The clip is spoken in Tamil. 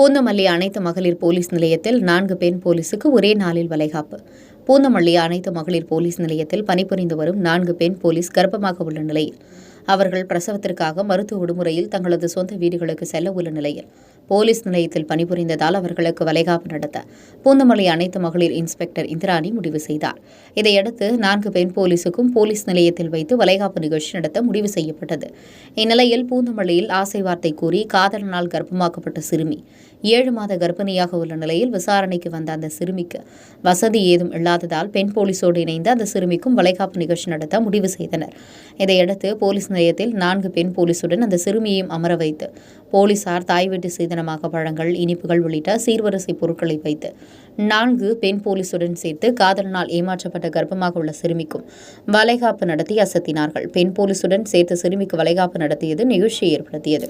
பூந்தமல்லி அனைத்து மகளிர் போலீஸ் நிலையத்தில் நான்கு பெண் போலீசுக்கு ஒரே நாளில் வளைகாப்பு. பூந்தமல்லி அனைத்து மகளிர் போலீஸ் நிலையத்தில் பணிபுரிந்து வரும் நான்கு பெண் போலீஸ் கர்ப்பமாக உள்ள நிலையில். அவர்கள் பிரசவத்திற்காக மருத்துவ விடுமுறையில் தங்களது சொந்த வீடுகளுக்கு செல்ல உள்ள நிலையில். போலீஸ் நிலையத்தில் பணிபுரிந்ததால் அவர்களுக்கு வளைகாப்பு நடத்த பூந்தமல்லி அனைத்து மகளிர் இன்ஸ்பெக்டர் இந்திராணி முடிவு செய்தார். இதையடுத்து நான்கு பெண் போலீசுக்கும் போலீஸ் நிலையத்தில் வைத்து வளைகாப்பு நிகழ்ச்சி நடத்த முடிவு செய்யப்பட்டது. இந்நிலையில் பூந்தமல்லியில் ஆசை வார்த்தை கூறி காதலனால் கர்ப்பமாக்கப்பட்ட சிறுமி ஏழு மாத கர்ப்பிணியாக உள்ள நிலையில் விசாரணைக்கு வந்த அந்த சிறுமிக்கு வசதி ஏதும் இல்லாததால் பெண் போலீசோடு இணைந்து அந்த சிறுமிக்கும் வளைகாப்பு நிகழ்ச்சி நடத்த முடிவு செய்தனர். இதையடுத்து போலீஸ் நிலையத்தில் நான்கு பெண் போலீசுடன் அந்த சிறுமியையும் அமர வைத்து போலீசார் தாய் வீட்டு சீதனமாக பழங்கள் இனிப்புகள் உள்ளிட்ட சீர்வரிசை பொருட்களை வைத்து நான்கு பெண் போலீசுடன் சேர்த்து காதலனால் ஏமாற்றப்பட்ட கர்ப்பமாக உள்ள சிறுமிக்கும் வளைகாப்பு நடத்தி அசத்தினார்கள். பெண் போலீசுடன் சேர்த்து சிறுமிக்கு வளைகாப்பு நடத்தியது நிகழ்ச்சியை ஏற்படுத்தியது.